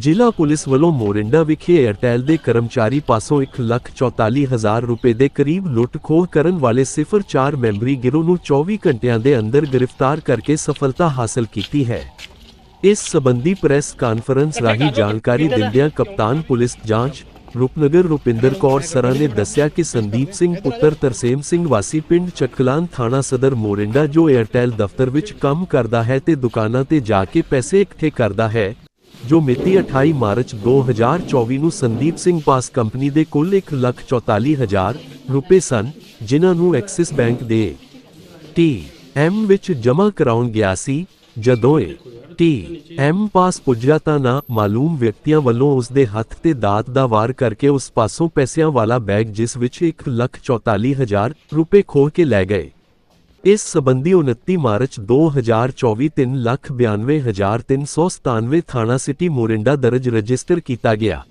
ਜ਼ਿਲ੍ਹਾ ਪੁਲਿਸ ਵੱਲੋਂ ਮੋਰਿੰਡਾ ਵਿਖੇ ਏਅਰਟੈਲ ਦੇ ਕਰਮਚਾਰੀ ਪਾਸੋਂ 144000 ਰੁਪਏ ਦੇ ਕਰੀਬ ਲੁੱਟ-ਖੋਹ ਕਰਨ ਵਾਲੇ 04 ਮੈਂਬਰੀ ਗਿਰੋਹ ਨੂੰ 24 ਘੰਟਿਆਂ ਦੇ ਅੰਦਰ ਗ੍ਰਿਫਤਾਰ ਕਰਕੇ ਸਫਲਤਾ ਹਾਸਲ ਕੀਤੀ ਹੈ। ਇਸ ਸਬੰਧੀ ਪ੍ਰੈਸ ਕਾਨਫਰੰਸ ਰਾਹੀਂ ਜਾਣਕਾਰੀ ਦਿੰਦਿਆਂ ਕਪਤਾਨ ਪੁਲਿਸ ਜਾਂਚ ਰੂਪਨਗਰ ਰੁਪਿੰਦਰ ਕੌਰ ਸਰਾਂ ਨੇ ਦੱਸਿਆ ਕਿ ਸੰਦੀਪ ਸਿੰਘ ਪੁੱਤਰ ਤਰਸੇਮ ਸਿੰਘ ਵਾਸੀ ਪਿੰਡ ਚੱਕਲਾਨ ਥਾਣਾ ਸਦਰ ਮੋਰਿੰਡਾ ਜੋ ਏਅਰਟੈਲ ਦਫ਼ਤਰ ਵਿੱਚ ਕੰਮ ਕਰਦਾ ਹੈ ਤੇ ਦੁਕਾਨਾਂ ਤੇ ਜਾ ਕੇ ਪੈਸੇ ਇਕੱਠੇ ਕਰਦਾ ਹੈ। ਜੋ ਮਿਤੀ 28 ਮਾਰਚ 2024 ਨੂੰ ਸੰਦੀਪ ਸਿੰਘ ਪਾਸ ਕੰਪਨੀ ਦੇ ਕੁੱਲ 144000 ਰੁਪਏ ਸਨ, ਜਿਨ੍ਹਾਂ ਨੂੰ ਐਕਸਿਸ ਬੈਂਕ ਦੇ ਟੀ ਐਮ ਵਿੱਚ ਜਮ੍ਹਾਂ ਕਰਾਉਣ ਗਿਆ ਸੀ। ਜਦੋਂ ਇਹ ਟੀ ਐਮ ਪਾਸ ਪੁੱਜਿਆ ਤਾਂ ਨਾ ਮਾਲੂਮ ਵਿਅਕਤੀਆਂ ਵੱਲੋਂ ਉਸ ਦੇ ਹੱਥ ਤੇ ਦਾਤ ਦਾ ਵਾਰ ਕਰਕੇ ਉਸ ਪਾਸੋਂ ਪੈਸਿਆਂ ਵਾਲਾ ਬੈਗ ਜਿਸ ਵਿੱਚ 144000 ਰੁਪਏ ਖੋਹ ਕੇ ਲੈ ਗਏ। ਇਸ ਸਬੰਧੀ 29 ਮਾਰਚ 2024 392397 ਥਾਣਾ ਸਿਟੀ ਮੋਰਿੰਡਾ ਦਰਜ ਰਜਿਸਟਰ ਕੀਤਾ ਗਿਆ।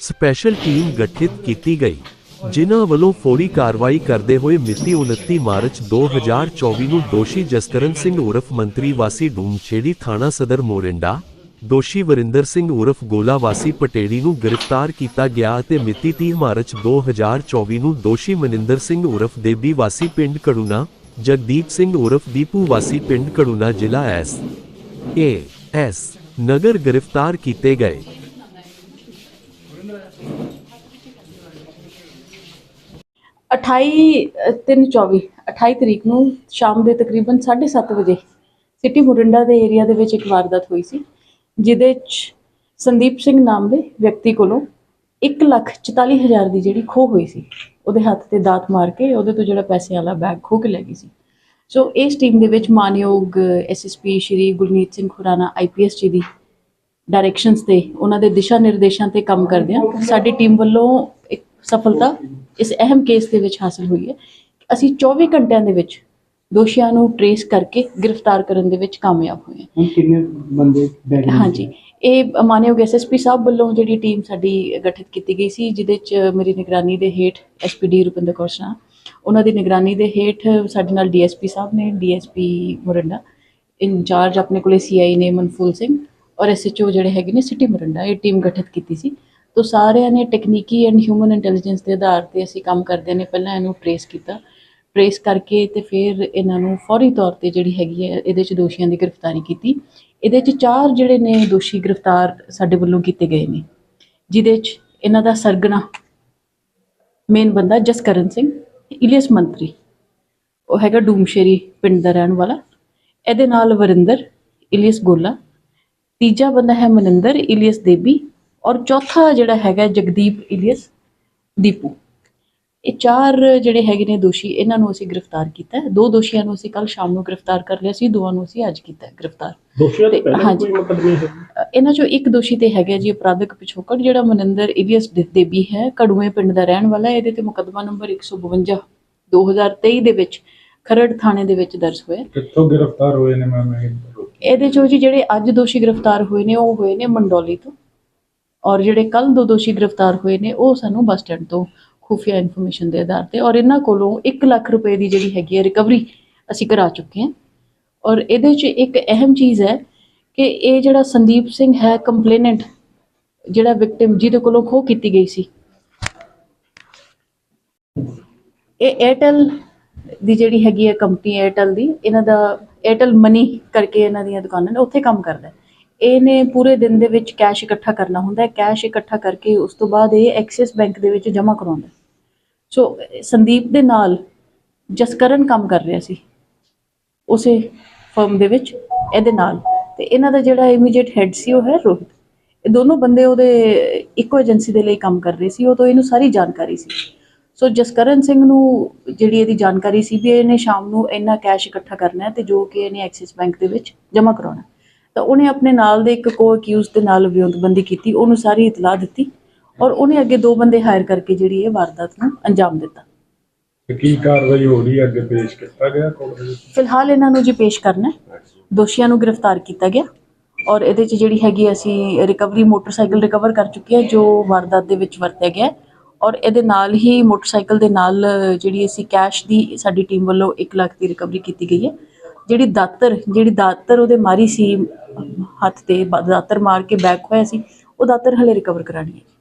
ਸਪੈਸ਼ਲ ਟੀਮ ਗਠਿਤ ਕੀਤੀ ਗਈ, ਜਿਨ੍ਹਾਂ ਵੱਲੋਂ ਫੌਰੀ ਕਾਰਵਾਈ ਕਰਦੇ ਹੋਏ ਮਿਤੀ 29 ਮਾਰਚ 2024 ਨੂੰ ਦੋਸ਼ੀ ਜਸਕਰਨ ਸਿੰਘ ਉਰਫ ਮੰਤਰੀ ਵਾਸੀ ਡੂਮਛੇੜੀ ਥਾਣਾ ਸਦਰ ਮੋਰਿੰਡਾ, ਦੋਸ਼ੀ ਵਰਿੰਦਰ ਸਿੰਘ ਉਰਫ ਗੋਲਾ ਵਾਸੀ ਪਟੇੜੀ ਨੂੰ ਗ੍ਰਿਫਤਾਰ ਕੀਤਾ ਗਿਆ ਅਤੇ ਮਿਤੀ 30 ਮਾਰਚ 2024 ਨੂੰ ਦੋਸ਼ੀ ਮਨਿੰਦਰ ਸਿੰਘ ਉਰਫ ਦੇਬੀ ਵਾਸੀ ਪਿੰਡ ਕੜੂਨਾ ਜਗਦੀਪ ਸਿੰਘ ਉਰਫ ਦੀਪੂ ਵਾਸੀ ਪਿੰਡ ਕੜੂਨਾ ਜ਼ਿਲ੍ਹਾ ਐਸ। ਏ, ਐਸ, ਨਗਰ ਗ੍ਰਿਫਤਾਰ ਕੀਤੇ ਗਏ। 28 ਤਿੰਨ 24 28 ਤਰੀਕ ਨੂੰ ਸ਼ਾਮ ਦੇ ਤਕਰੀਬਨ 7:30 ਵਜੇ ਸਿਟੀ ਮੁਰਿੰਡਾ ਦੇ ਏਰੀਆ ਦੇ ਵਿੱਚ ਇੱਕ ਵਾਰਦਾਤ ਹੋਈ ਸੀ, ਜਿਹਦੇ 'ਚ ਸੰਦੀਪ ਸਿੰਘ ਨਾਮ ਦੇ ਵਿਅਕਤੀ ਕੋਲੋਂ 144000 ਦੀ ਜਿਹੜੀ ਖੋਹ ਹੋਈ ਸੀ ਉਹਦੇ ਹੱਥ ਤੇ ਦਾਤ ਮਾਰ ਕੇ ਉਹਦੇ ਤੋਂ ਜਿਹੜਾ ਪੈਸੇ ਵਾਲਾ ਬੈਗ ਖੋਹ ਕੇ ਲੈ ਗਈ ਸੀ। ਸੋ ਇਸ ਟੀਮ ਦੇ ਵਿੱਚ ਮਾਨਯੋਗ ਐਸਐਸਪੀ ਸ਼੍ਰੀ ਗੁਰਨੀਤ ਸਿੰਘ ਖੁਰਾਨਾ ਆਈਪੀਐਸ ਜੀ ਦੀ ਡਾਇਰੈਕਸ਼ਨਸ ਤੇ ਉਹਨਾਂ ਦੇ ਦਿਸ਼ਾ ਨਿਰਦੇਸ਼ਾਂ ਤੇ ਕੰਮ ਕਰਦੇ ਹਾਂ ਸਾਡੀ ਟੀਮ ਵੱਲੋਂ ਇੱਕ ਸਫਲਤਾ ਇਸ ਅਹਿਮ ਕੇਸ ਦੇ ਵਿੱਚ ਹਾਸਲ ਹੋਈ ਹੈ। ਅਸੀਂ 24 ਘੰਟਿਆਂ ਦੇ ਵਿੱਚ ਦੋਸ਼ੀਆਂ ਨੂੰ ਟਰੇਸ ਕਰਕੇ ਗ੍ਰਿਫਤਾਰ ਕਰਨ ਦੇ ਵਿੱਚ ਕਾਮਯਾਬ ਹੋਏ ਹਾਂ। ਕਿੰਨੇ ਬੰਦੇ? ਹਾਂਜੀ। ਇਹ ਮਾਨਯੋਗ ਐਸਐਸਪੀ ਸਾਹਿਬ ਵੱਲੋਂ ਜਿਹੜੀ ਟੀਮ ਸਾਡੀ ਗਠਿਤ ਕੀਤੀ ਗਈ ਸੀ, ਜਿਹਦੇ ਚ ਮੇਰੀ ਨਿਗਰਾਨੀ ਦੇ ਹੇਠ ਐਸਪੀਡੀ ਰੁਪਿੰਦਰ ਕੌਰ ਸ਼ਾਹ, ਉਹਨਾਂ ਦੀ ਨਿਗਰਾਨੀ ਦੇ ਹੇਠ ਸਾਡੇ ਨਾਲ ਡੀਐਸਪੀ ਸਾਹਿਬ ਨੇ ਡੀਐਸਪੀ ਮੋਰਿੰਡਾ, ਇੰਚਾਰਜ ਆਪਣੇ ਕੋਲੇ ਸੀਆਈ ਨੇ ਮਨਫੂਲ ਸਿੰਘ ਔਰ ਐਸਐਚਓ ਜਿਹੜੇ ਹੈਗੇ ਨੇ ਸਿਟੀ ਮੋਰਿੰਡਾ, ਇਹ ਟੀਮ ਗਠਿਤ ਕੀਤੀ ਸੀ। ਤੋਂ ਸਾਰਿਆਂ ਨੇ ਟੈਕਨੀਕੀ ਐਂਡ ਹਿਊਮਨ ਇੰਟੈਲੀਜੈਂਸ ਦੇ ਆਧਾਰ ਤੇ ਅਸੀਂ ਕੰਮ ਕਰਦੇ ਨੇ ਪਹਿਲਾਂ ਇਹਨੂੰ ਟਰੇਸ ਕੀਤਾ। ਟਰੇਸ ਕਰਕੇ ਤੇ ਫਿਰ ਇਹਨਾਂ ਨੂੰ ਫੌਰੀ ਤੌਰ ਤੇ ਜਿਹੜੀ ਹੈਗੀ ਹੈ, ਇਹਦੇ ਚ ਦੋਸ਼ੀਆਂ ਦੀ ਗ੍ਰਿਫਤਾਰੀ ਕੀਤੀ। ਇਹਦੇ ਚ ਚਾਰ ਜਿਹੜੇ ਨੇ ਦੋਸ਼ੀ ਗ੍ਰਿਫਤਾਰ ਸਾਡੇ ਵੱਲੋਂ ਕੀਤੇ ਗਏ ਨੇ, ਜਿਹਦੇ ਚ ਇਹਨਾਂ ਦਾ ਸਰਗਣਾ ਮੇਨ ਬੰਦਾ ਜਸਕਰਨ ਸਿੰਘ, ਇਲੀਅਸ ਮੰਤਰੀ, ਉਹ ਹੈਗਾ ਡੂਮਸ਼ੇਰੀ ਪਿੰਡ ਦਾ ਰਹਿਣ ਵਾਲਾ। ਇਹਦੇ ਨਾਲ ਵਰਿੰਦਰ, ਇਲੀਅਸ ਗੋਲਾ, ਤੀਜਾ ਬੰਦਾ ਹੈ ਮਨਿੰਦਰ, ਇਲੀਅਸ ਦੇਬੀ, ਔਰ ਚੌਥਾ ਜਿਹੜਾ ਹੈਗਾ ਜਗਦੀਪ, ਇਲੀਅਸ ਦੀਪੂ। ਇਹ ਚਾਰ ਜਿਹੜੇ ਹੈਗੇ ਨੇ ਦੋਸ਼ੀ ਇਹਨਾਂ ਨੂੰ ਅਸੀਂ ਗ੍ਰਿਫਤਾਰ ਕੀਤਾ ਹੈ। ਦੋ ਦੋਸ਼ੀਆਂ ਨੂੰ ਅਸੀਂ ਕੱਲ ਸ਼ਾਮ ਨੂੰ ਗ੍ਰਿਫਤਾਰ ਕਰ ਲਿਆ ਸੀ ਦੋਵਾਂ ਨੂੰ ਅਸੀਂ ਅੱਜ ਕੀਤਾ ਹੈ ਗ੍ਰਿਫਤਾਰ। ਦੋਸ਼ੀਆਂ ਪਹਿਲਾਂ। ਕੋਈ ਮੁਕੱਦਮੇ ਹੈ ਇਹਨਾਂ ਚੋਂ ਇੱਕ ਦੋਸ਼ੀ ਤੇ ਹੈਗਾ ਜੀ ਅਪਰਾਧਿਕ ਪਿਛੋਕੜ ਜਿਹੜਾ ਮਨਿੰਦਰ ਇਲੀਅਸ ਦੇ- ਦੇਬੀ ਹੈ ਕੜੂਏ ਪਿੰਡ ਦਾ ਰਹਿਣ ਵਾਲਾ ਹੈ। ਇਹਦੇ ਤੇ ਮੁਕੱਦਮਾ ਨੰਬਰ 152 2023 ਦੇ ਵਿੱਚ ਖਰੜ ਥਾਣੇ ਦੇ ਵਿੱਚ ਦਰਜ ਹੋਇਆ ਕਿੱਥੋਂ ਗ੍ਰਿਫਤਾਰ ਹੋਏ ਨੇ ਮੈਂ ਇਹਦੇ ਚੋਂ ਜੀ ਜਿਹੜੇ ਅੱਜ ਦੋਸ਼ੀ ਗ੍ਰਿਫਤਾਰ ਹੋਏ ਨੇ ਉਹ ਹੋਏ ਨੇ ਮੰਡੋਲੀ ਤੋਂ। ਔਰ ਜਿਹੜੇ ਕੱਲ ਦੋ ਦੋਸ਼ੀ ਗ੍ਰਿਫਤਾਰ ਹੋਏ ਨੇ ਉਹ ਸਾਨੂੰ ਬੱਸ ਸਟੈਂਡ ਤੋਂ ਖੁਫੀਆ ਇਨਫੋਰਮੇਸ਼ਨ ਦੇ ਆਧਾਰ ਤੇ ਔਰ ਇਹਨਾਂ ਕੋਲੋਂ 1 ਲੱਖ ਰੁਪਏ ਦੀ ਜਿਹੜੀ ਹੈਗੀ ਹੈ ਰਿਕਵਰੀ ਅਸੀਂ ਕਰਾ ਚੁੱਕੇ ਹਾਂ। ਔਰ ਇਹਦੇ ਵਿੱਚ ਇੱਕ ਅਹਿਮ ਚੀਜ਼ ਹੈ ਕਿ ਇਹ ਜਿਹੜਾ ਸੰਦੀਪ ਸਿੰਘ ਹੈ ਕੰਪਲੇਨੈਂਟ ਜਿਹੜਾ ਵਿਕਟਿਮ ਜਿਹਦੇ ਕੋਲੋਂ ਖੋਹ ਕੀਤੀ ਗਈ ਸੀ। ਇਹ 에ਅਰਟੈਲ ਦੀ ਜਿਹੜੀ ਹੈਗੀ ਹੈ ਕੰਪਨੀ 에ਅਰਟੈਲ ਦੀ, ਇਹਨਾਂ ਦਾ 에ਅਰਟੈਲ ਮਨੀ ਕਰਕੇ ਇਹਨਾਂ ਦੀਆਂ ਦੁਕਾਨਾਂ ਨੇ, ਉੱਥੇ ਕੰਮ ਕਰਦਾ ਇਹਨੇ ਪੂਰੇ ਦਿਨ ਦੇ ਵਿੱਚ ਕੈਸ਼ ਇਕੱਠਾ ਕਰਨਾ ਹੁੰਦਾ ਹੈ। ਕੈਸ਼ ਇਕੱਠਾ ਕਰਕੇ ਉਸ ਤੋਂ ਬਾਅਦ ਇਹ ਐਕਸਿਸ ਬੈਂਕ ਦੇ ਵਿੱਚ ਜਮ੍ਹਾਂ ਕਰਾਉਂਦਾ ਸੋ ਸੰਦੀਪ ਦੇ ਨਾਲ ਜਸਕਰਨ ਕੰਮ ਕਰ ਰਿਹਾ ਸੀ। ਉਸੇ ਫਰਮ ਦੇ ਵਿੱਚ, ਇਹਦੇ ਨਾਲ। ਤੇ ਇਹਨਾਂ ਦਾ ਜਿਹੜਾ ਇਮੀਡੀਏਟ ਹੈਡ ਸੀ, ਉਹ ਹੈ ਰੋਹਿਤ। ਇਹ ਦੋਨੋਂ ਬੰਦੇ ਉਹਦੇ ਇੱਕੋ ਏਜੰਸੀ ਦੇ ਲਈ ਕੰਮ ਕਰ ਰਹੇ ਸੀ। ਉਹ ਤੋਂ ਇਹਨੂੰ ਸਾਰੀ ਜਾਣਕਾਰੀ ਸੀ। ਸੋ ਜਸਕਰਨ ਸਿੰਘ ਨੂੰ ਜਿਹੜੀ ਇਹਦੀ ਜਾਣਕਾਰੀ ਸੀ ਵੀ ਇਹਨੇ ਸ਼ਾਮ ਨੂੰ ਇੰਨਾ ਕੈਸ਼ ਇਕੱਠਾ ਕਰਨਾ ਹੈ ਤੇ ਜੋ ਕਿ ਇਹਨੇ ਐਕਸਿਸ ਬੈਂਕ ਦੇ ਵਿੱਚ ਜਮ੍ਹਾਂ ਕਰਾਉਣਾ ਤਾਂ ਉਹਨੇ ਆਪਣੇ ਨਾਲ ਦੇ ਇੱਕ ਕੋ ਅਕਿਊਜ਼ ਦੇ ਨਾਲ ਵਿਉਂਤਬੰਦੀ ਕੀਤੀ ਉਹਨੂੰ ਸਾਰੀ ਇਤਲਾਹ ਦਿੱਤੀ ਔਰ ਉਹਨੇ ਅੱਗੇ ਦੋ ਬੰਦੇ ਹਾਇਰ ਕਰਕੇ ਜਿਹੜੀ ਇਹ ਵਾਰਦਾਤ ਨੂੰ ਅੰਜਾਮ ਦਿੱਤਾ। ਤੇ ਕੀ ਕਾਰਵਾਈ ਹੋ ਰਹੀ ਹੈ? ਅੱਗੇ ਪੇਸ਼ ਕੀਤਾ ਗਿਆ ਕੋਰਟ ਦੇ ਵਿੱਚ? ਫਿਲਹਾਲ ਇਹਨਾਂ ਨੂੰ ਜੀ ਪੇਸ਼ ਕਰਨਾ ਹੈ। ਦੋਸ਼ੀਆਂ ਨੂੰ ਗ੍ਰਿਫਤਾਰ ਕੀਤਾ ਗਿਆ ਔਰ ਇਹਦੇ 'ਚ ਜਿਹੜੀ ਹੈਗੀ ਅਸੀਂ ਰਿਕਵਰੀ ਮੋਟਰਸਾਈਕਲ ਰਿਕਵਰ ਕਰ ਚੁੱਕੇ ਹਾਂ ਜੋ ਵਾਰਦਾਤ ਦੇ ਵਿੱਚ ਵਰਤਿਆ ਗਿਆ ਹੈ। ਔਰ ਇਹਦੇ ਨਾਲ ਹੀ ਮੋਟਰਸਾਈਕਲ ਦੇ ਨਾਲ ਜਿਹੜੀ ਅਸੀਂ ਕੈਸ਼ ਦੀ ਸਾਡੀ ਟੀਮ ਵੱਲੋਂ 1 ਲੱਖ ਦੀ ਰਿਕਵਰੀ ਕੀਤੀ ਗਈ ਹੈ। ਜਿਹੜੀ ਦਾਤਰ ਜਿਹੜੀ ਦਾਤਰ ਉਹਦੇ ਮਾਰੀ ਸੀ, ਹੱਥ ਤੇ ਦਾਤਰ ਮਾਰ ਕੇ ਬੈਕ ਹੋਇਆ ਸੀ, ਉਹ ਦਾਤਰ ਹਲੇ ਰਿਕਵਰ ਕਰਾਣੀ ਹੈ।